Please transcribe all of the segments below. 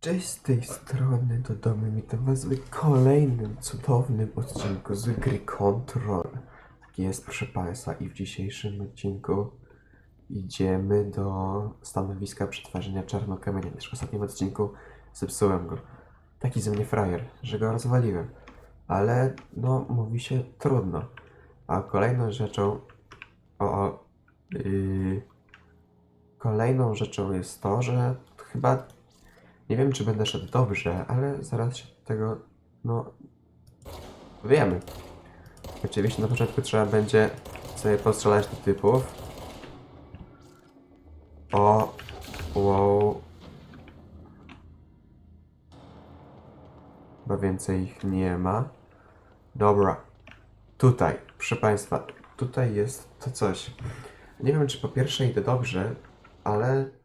Cześć z tej strony do domu. Witam was w kolejnym cudownym odcinku z gry Control. Tak jest, proszę państwa, i w dzisiejszym odcinku idziemy do stanowiska przetwarzania czarnokamienia. Też w ostatnim odcinku zepsułem go. Taki ze mnie frajer, że go rozwaliłem. Ale, no, mówi się trudno. A kolejną rzeczą... O, o yy, kolejną rzeczą jest to, że chyba nie wiem, czy będę szedł dobrze, ale zaraz się tego, no, wiemy. Oczywiście na początku trzeba będzie sobie postrzelać do typów. O, wow. Bo więcej ich nie ma. Dobra. Tutaj, proszę Państwa, tutaj jest to coś. Nie wiem, czy po pierwsze idę dobrze, ale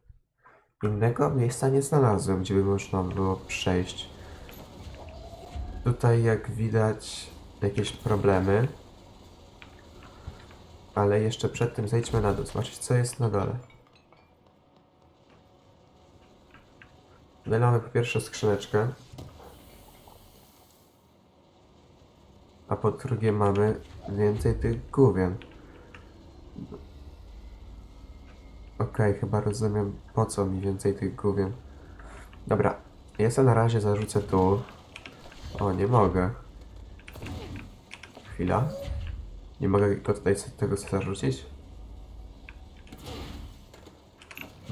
Innego miejsca nie znalazłem, gdzie by można było przejść. Tutaj, jak widać, jakieś problemy. Ale jeszcze przed tym zejdźmy na dół, zobaczyć co jest na dole. Tutaj mamy po pierwsze skrzyneczkę. A po drugie mamy więcej tych główien. Okej, chyba rozumiem po co mi więcej tych główien. Dobra, ja sobie na razie zarzucę tu. O, nie mogę. Chwila. Nie mogę go tutaj tego zarzucić?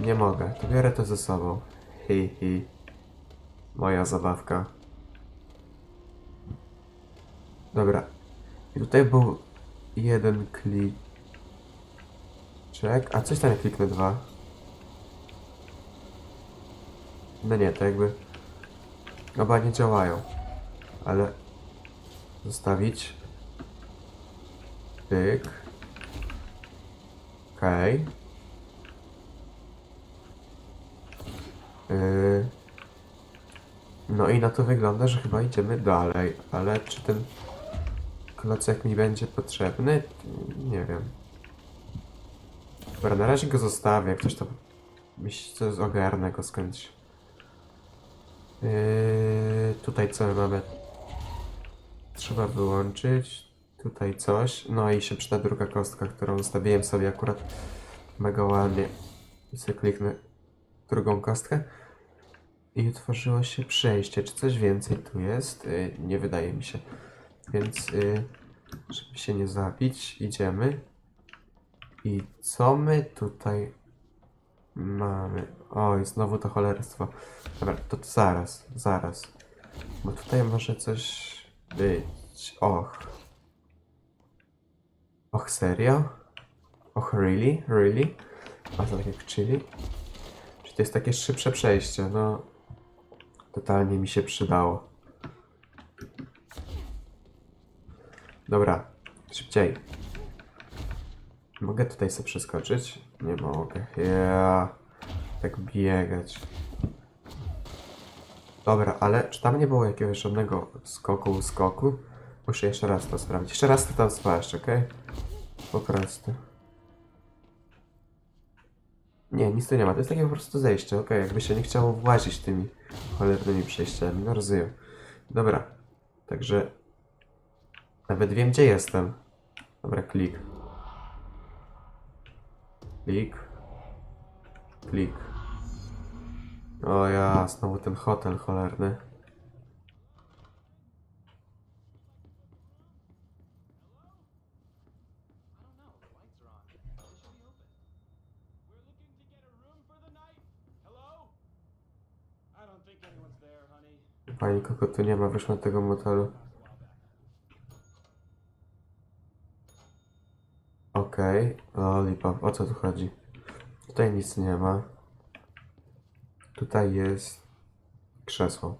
Nie mogę, to biorę to ze sobą. Hi, hi. Moja zabawka. Dobra. I tutaj był jeden klik. Czek, a coś tam jak kliknę dwa. No nie, to jakby oba nie działają. Ale zostawić. Pyk. Okej. Yy. No i na to wygląda, że chyba idziemy dalej, ale czy ten klocek mi będzie potrzebny? Nie wiem. Dobra, na razie go zostawię, jak ktoś to... Myślę, że ogarnę go skądś. Yy, tutaj co my mamy? Trzeba wyłączyć. Tutaj coś. No i się przyda druga kostka, którą ustawiłem sobie akurat mega ładnie. I sobie kliknę drugą kostkę. I utworzyło się przejście. Czy coś więcej tu jest? Yy, nie wydaje mi się. Więc, yy, żeby się nie zabić, idziemy. I co my tutaj mamy? Oj, znowu to cholerstwo. Dobra, to zaraz, zaraz. Bo tutaj może coś być. Och. Och, serio? Och, really? Really? A to tak jak chili? Czy to jest takie szybsze przejście? No, totalnie mi się przydało. Dobra, szybciej. Mogę tutaj sobie przeskoczyć? Nie mogę. Ja. Tak biegać. Dobra, ale czy tam nie było jakiegoś żadnego skoku, skoku? Muszę jeszcze raz to sprawdzić. Jeszcze raz to tam sprawdź, ok? Po prostu. Nie, nic tu nie ma. To jest takie po prostu zejście, ok? Jakby się nie chciało włazić tymi cholernymi przejściami. No rozumiem. Dobra. Także... Nawet wiem, gdzie jestem. Dobra, klik. Klik. Klik. O ja, znowu ten hotel cholerny. Pani kogo tu nie ma, wyszła tego motelu. Okej, okay. lollipop, o co tu chodzi? Tutaj nic nie ma. Tutaj jest krzesło.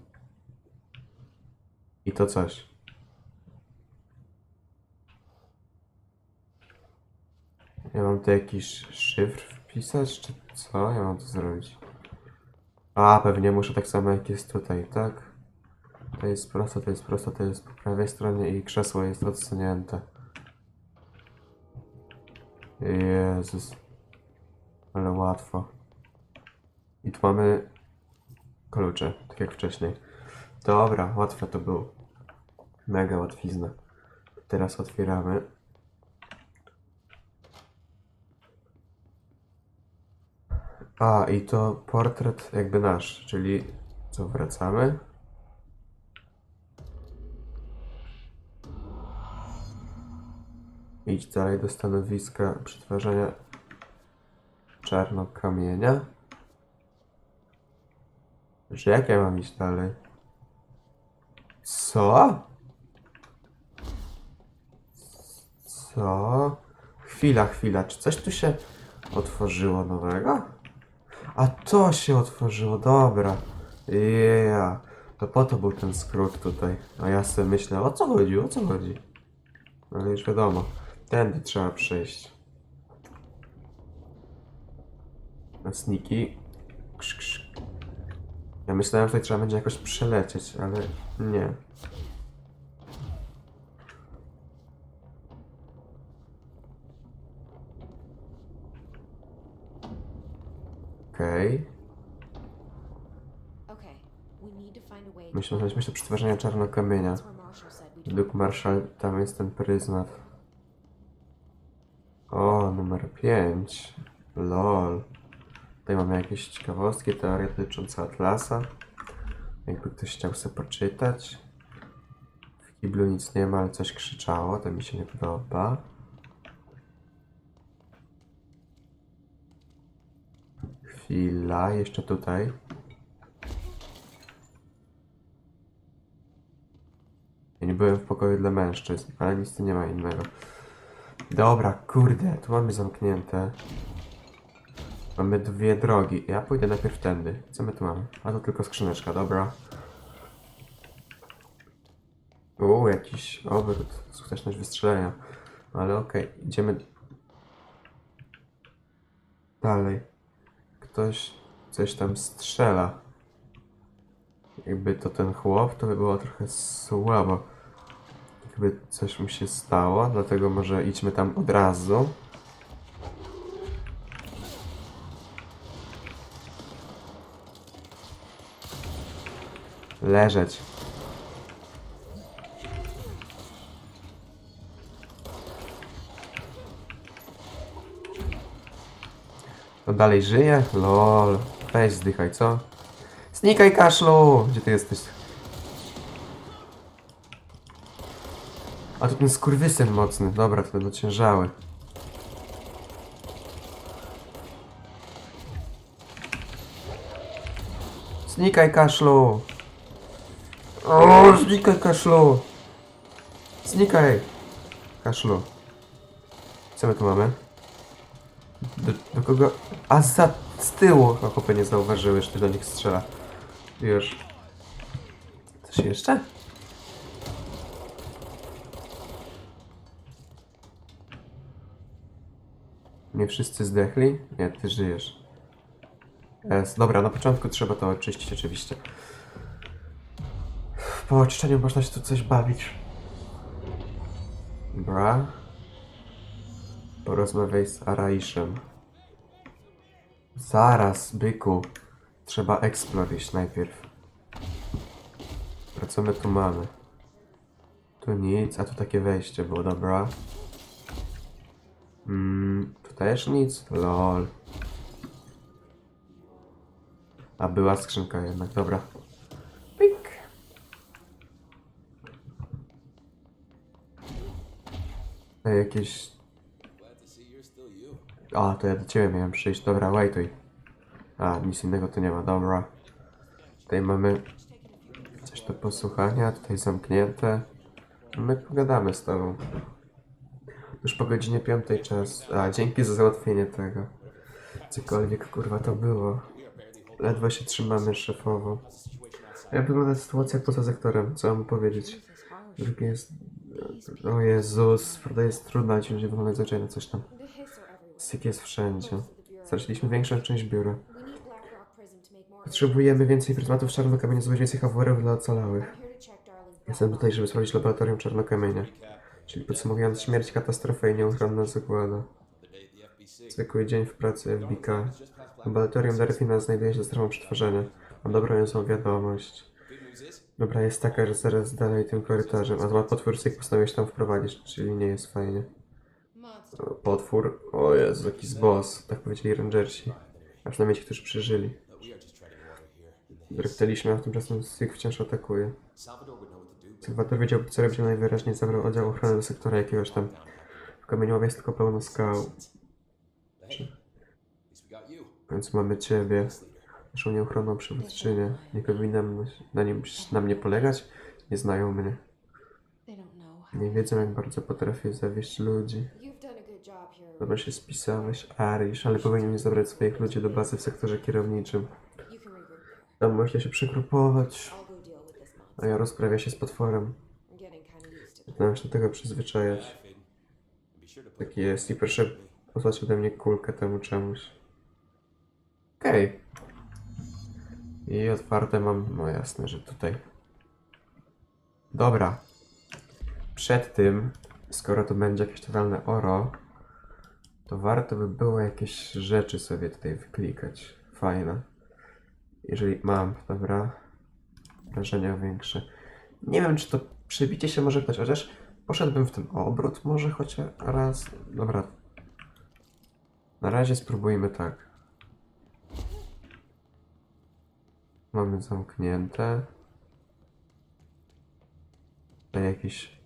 I to coś. Ja mam tu jakiś szyfr wpisać, czy co? Ja mam to zrobić. A, pewnie muszę tak samo jak jest tutaj, tak? To jest prosto, to jest prosto, to jest po prawej stronie i krzesło jest odsunięte. Jezus. Ale łatwo. I tu mamy klucze, tak jak wcześniej. Dobra, łatwe to było. Mega łatwizna. Teraz otwieramy. A, i to portret jakby nasz, czyli co, wracamy? Idź dalej do stanowiska przetwarzania czarnokamienia. Że jak ja mam iść dalej? Co? Co? Chwila, chwila. Czy coś tu się otworzyło nowego? A to się otworzyło, dobra. Yeah. To po to był ten skrót tutaj. A ja sobie myślę, o co chodzi, o co chodzi? Ale już wiadomo, tędy trzeba przejść. Na sniki. Krz, krz. Ja myślałem, że tutaj trzeba będzie jakoś przelecieć, ale nie. Okej. Okay, Myślę, że myślę przetwarzania czarnokamienia. Według Marshall tam jest ten pryzmat. O, numer 5. LOL. Tutaj mamy jakieś ciekawostki, teorie dotyczące Atlasa. Jakby ktoś chciał sobie poczytać. W kiblu nic nie ma, ale coś krzyczało, to mi się nie podoba. Chwila, jeszcze tutaj. Ja nie byłem w pokoju dla mężczyzn, ale nic tu nie ma innego. Dobra, kurde, tu mamy zamknięte. Mamy dwie drogi. Ja pójdę najpierw tędy. Co my tu mamy? A to tylko skrzyneczka, dobra. Uuu, jakiś obrót, skuteczność wystrzelenia. Ale okej, idziemy dalej. Ktoś coś tam strzela. Jakby to ten chłop, to by było trochę słabo. Jakby coś mu się stało, dlatego może idźmy tam od razu. Leżeć. No dalej żyje? Lol. Weź zdychaj, co? Znikaj kaszlu! Gdzie ty jesteś? A to ten skurwysyn mocny. Dobra, to będą ciężały. Znikaj kaszlu! O, znikaj kaszlu! Znikaj! Kaszlu. Co my tu mamy? Do, do kogo? A za z tyłu! Chłopie nie zauważyły, że ty do nich strzela. Już. Coś jeszcze? Nie wszyscy zdechli? Nie, ty żyjesz. Es, dobra, na początku trzeba to oczyścić oczywiście. Po oczyszczeniu można się tu coś bawić. Bra. Porozmawiaj z Araiszem. Zaraz, byku. Trzeba explore najpierw. Co my tu mamy? Tu nic, a tu takie wejście było, dobra. Mm, też nic? Lol. A była skrzynka jednak, dobra. Pik. Ej, jakieś... A, to ja do ciebie miałem przyjść. Dobra, waituj. A, nic innego tu nie ma, dobra. Tutaj mamy coś do posłuchania, tutaj zamknięte. My pogadamy z tobą. Już po godzinie piątej czas. A, dzięki za załatwienie tego. Cokolwiek kurwa to było. Ledwo się trzymamy szefowo. Jak wygląda sytuacja poza sektorem? Co mam powiedzieć? Drugie jest... O Jezus, prawda jest trudna, ci ludzie wyglądają zwyczajnie coś tam. Syk jest wszędzie. Straciliśmy większą część biura. Potrzebujemy więcej pryzmatów czarnokamienia, zdobyć więcej hawwerów dla ocalałych. Jestem tutaj, żeby sprawdzić laboratorium czarnokamienia. Czyli podsumowując śmierć, katastrofę i nieuchronna zagłada. Zwykły dzień w pracy FBK. Laboratorium Delfina znajduje się strefą przetwarzania. Mam dobrą niezłą wiadomość. Dobra, jest taka, że zaraz dalej tym korytarzem, a dwa potwór sobie postanowił się tam wprowadzić, czyli nie jest fajnie. Potwór, o Jezu, jaki z boss, tak powiedzieli rangersi. A przynajmniej ci, którzy przeżyli. Dreptaliśmy, a tymczasem Sig wciąż atakuje. Salwador wiedział, co robić, najwyraźniej zabrał oddział ochrony do sektora jakiegoś tam. W kamieniowie jest tylko pełno skał. Hey, at least we got you. W końcu mamy ciebie, naszą nieuchronną przywódczynię. Nie powinnam na, nim, na mnie polegać? Nie znają mnie. Nie wiedzą, jak bardzo potrafię zawieść ludzi. Dobrze się spisałeś, Arish, ale powinien zabrać swoich ludzi do bazy w sektorze kierowniczym. Tam można się przegrupować, a ja rozprawia się z potworem. Zaczynam się do tego przyzwyczajać. Taki jest i proszę posłać ode mnie kulkę temu czemuś. Okej. I otwarte mam, no jasne, że tutaj. Dobra. Przed tym, skoro to będzie jakieś totalne oro, to warto by było jakieś rzeczy sobie tutaj wyklikać. Fajne. Jeżeli mam, dobra. Wrażenia większe. Nie wiem, czy to przebicie się może ktoś, chociaż poszedłbym w ten obrót może chociaż raz. Dobra. Na razie spróbujmy tak. Mamy zamknięte. Tutaj jakieś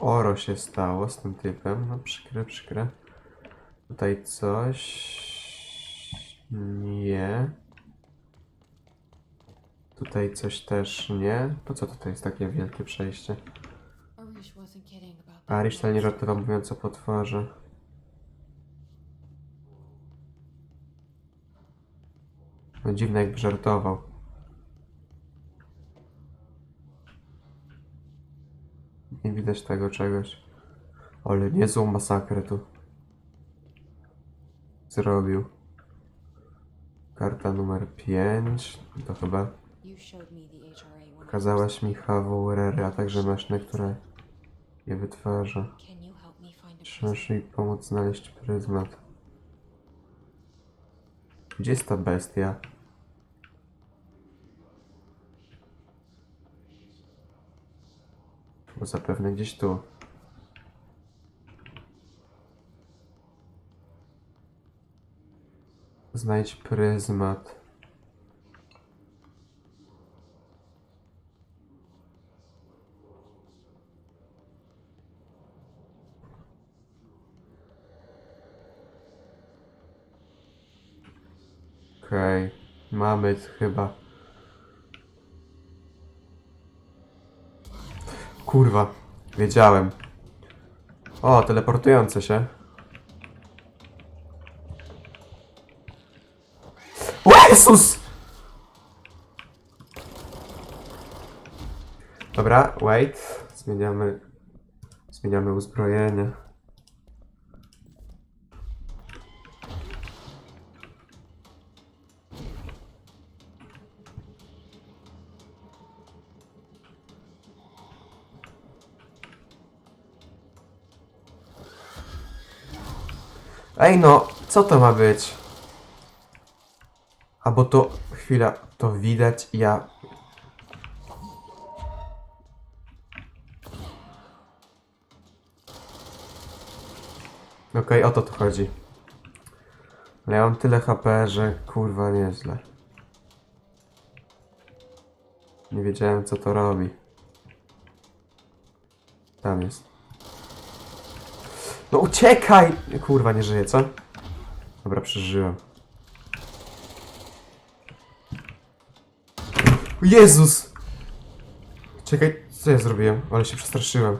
oro się stało z tym typem. No przykre, przykre. Tutaj coś. Nie. Tutaj coś też nie. Po co tutaj jest takie wielkie przejście? Arish wcale nie żartował mówiąc o potworze. No dziwne jakby żartował. Nie widać tego czegoś. Ale niezłą masakrę tu. Zrobił. Karta numer 5. To chyba Pokazałaś mi HWRR, a także maszynę, która je wytwarza. A Trzeba mi pomóc znaleźć pryzmat. Gdzie jest ta bestia? Bo zapewne gdzieś tu. Znajdź pryzmat. Okej, mamy chyba. Kurwa, wiedziałem. O, teleportujące się. O Jezus! Dobra, wait. Zmieniamy. Zmieniamy uzbrojenie. Ej no, co to ma być? A bo to, chwila, to widać, ja... Okej, o to tu chodzi. Ale ja mam tyle HP, że kurwa nieźle. Nie wiedziałem co to robi. Tam jest. No uciekaj! Kurwa, nie żyje, co? Dobra, przeżyłem. Jezus! Czekaj, co ja zrobiłem? Ale się przestraszyłem.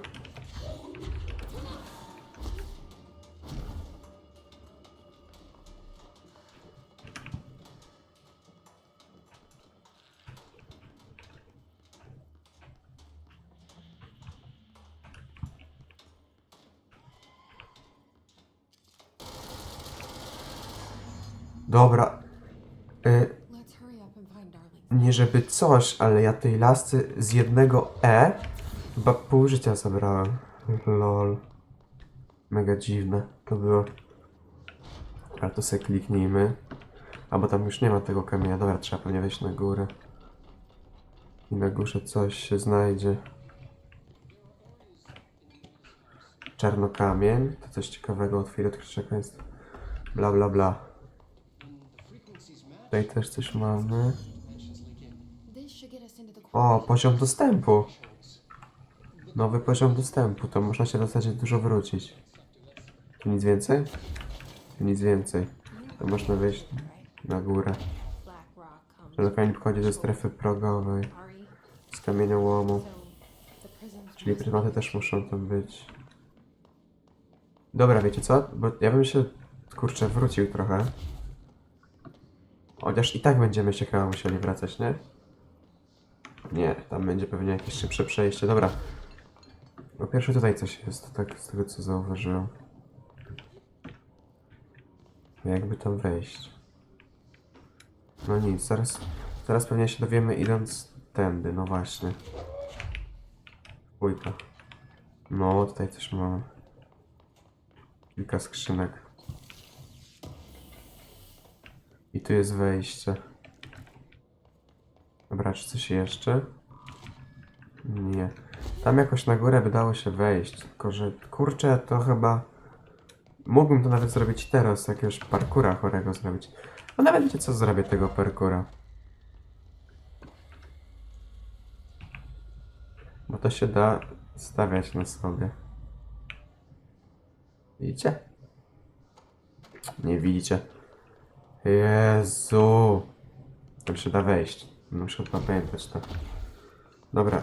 Dobra. Y, nie żeby coś, ale ja tej lasy z jednego E chyba pół życia zabrałem. Lol. Mega dziwne to było. Ale to sobie kliknijmy. A bo tam już nie ma tego kamienia. Dobra, trzeba pewnie wejść na górę. I na górze coś się znajdzie. Czarnokamień. To coś ciekawego. Otwiera odkrycia jest. Bla bla bla. Tutaj też coś mamy. O, poziom dostępu. Nowy poziom dostępu. To można się w zasadzie dużo wrócić. Tu nic więcej? Tu nic więcej. To można wejść na górę. Czarnokamień pochodzi ze strefy progowej. Z kamieniołomu. the prison's Czyli prymaty też muszą tam być. Dobra, wiecie co? Bo ja bym się, kurczę, wrócił trochę. Chociaż i tak będziemy się chyba musieli wracać, nie? Nie, tam będzie pewnie jakieś szybsze przejście. Dobra. Po pierwsze tutaj coś jest, tak z tego co zauważyłem. Jakby tam wejść? No nic, zaraz, zaraz pewnie się dowiemy idąc tędy, no właśnie. Dwójka. No, tutaj coś mamy. Kilka skrzynek. I tu jest wejście. Dobra, czy coś jeszcze? Nie. Tam jakoś na górę wydało się wejść, tylko że kurczę, to chyba... Mógłbym to nawet zrobić teraz, jakiegoś parkura chorego zrobić. A nawet wiecie co, zrobię tego parkura. Bo to się da stawiać na sobie. Widzicie? Nie widzicie. Jezu. Tam się da wejść. Muszę pamiętać to. Dobra,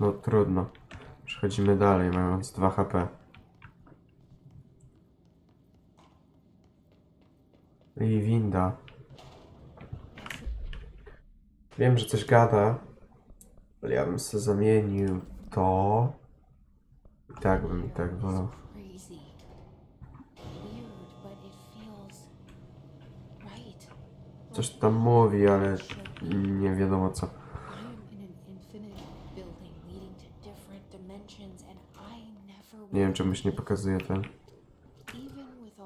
no trudno. Przechodzimy dalej, mając 2 HP. I winda. Wiem, że coś gada, ale ja bym sobie zamienił to. I tak bym i tak wolał. Coś tam mówi, ale nie wiadomo co. Nie wiem, czemuś nie pokazuje ten. Even with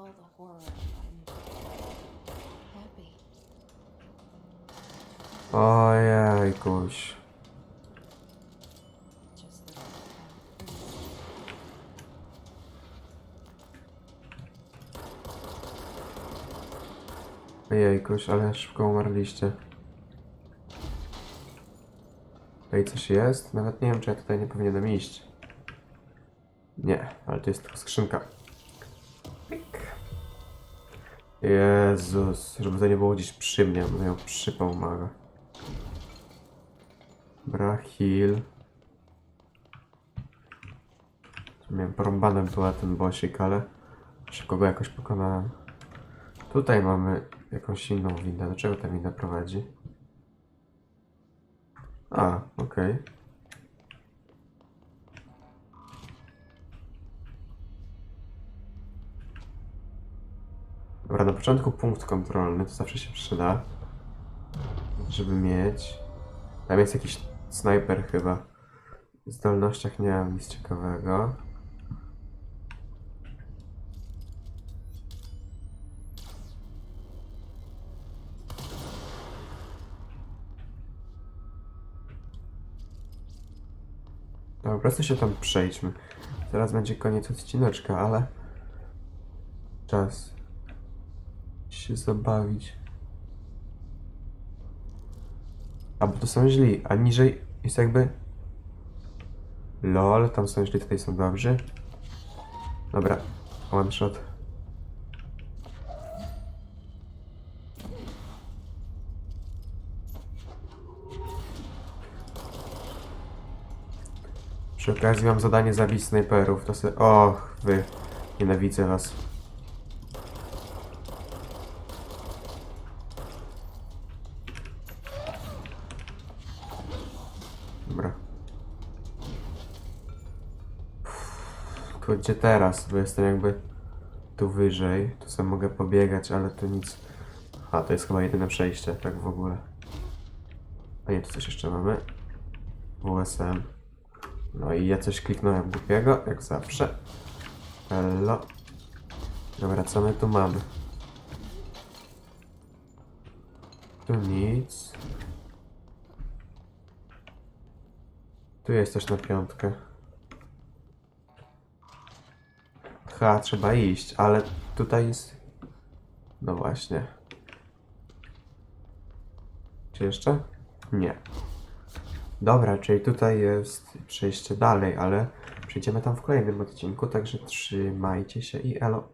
Ojejkuś, ale szybko umarliście. Tutaj coś jest? Nawet nie wiem, czy ja tutaj nie powinienem iść. Nie, ale to jest tylko skrzynka. Pik. Jezus, żeby to nie było gdzieś przy mnie, bo miał przypał maga. Bra, heal. Miałem porąbane była ten bossik, ale szybko go jakoś pokonałem. Tutaj mamy jakąś inną windę. Do czego ta winda prowadzi? A, okej. Dobra, na początku punkt kontrolny, to zawsze się przyda. Żeby mieć. Tam jest jakiś snajper chyba. W zdolnościach nie mam nic ciekawego. Prostu się tam przejdźmy. Zaraz będzie koniec odcineczka, ale... Czas się zabawić. A bo to są źli, a niżej jest jakby... LOL, tam są źli, tutaj są dobrzy. Dobra, one shot. Przy okazji mam zadanie zabić snajperów, to se... Och, wy. Nienawidzę was. Dobra. Tylko gdzie teraz? Bo jestem jakby tu wyżej. Tu sobie mogę pobiegać, ale tu nic. A, to jest chyba jedyne przejście, tak w ogóle. A nie, tu coś jeszcze mamy. WSM. No i ja coś kliknąłem głupiego, jak zawsze. Hello. Dobra, co my tu mamy? Tu nic. Tu jest też na piątkę. Ha, trzeba iść, ale tutaj jest... No właśnie. Czy jeszcze? Nie. Dobra, czyli tutaj jest przejście dalej, ale przejdziemy tam w kolejnym odcinku, także trzymajcie się i elo.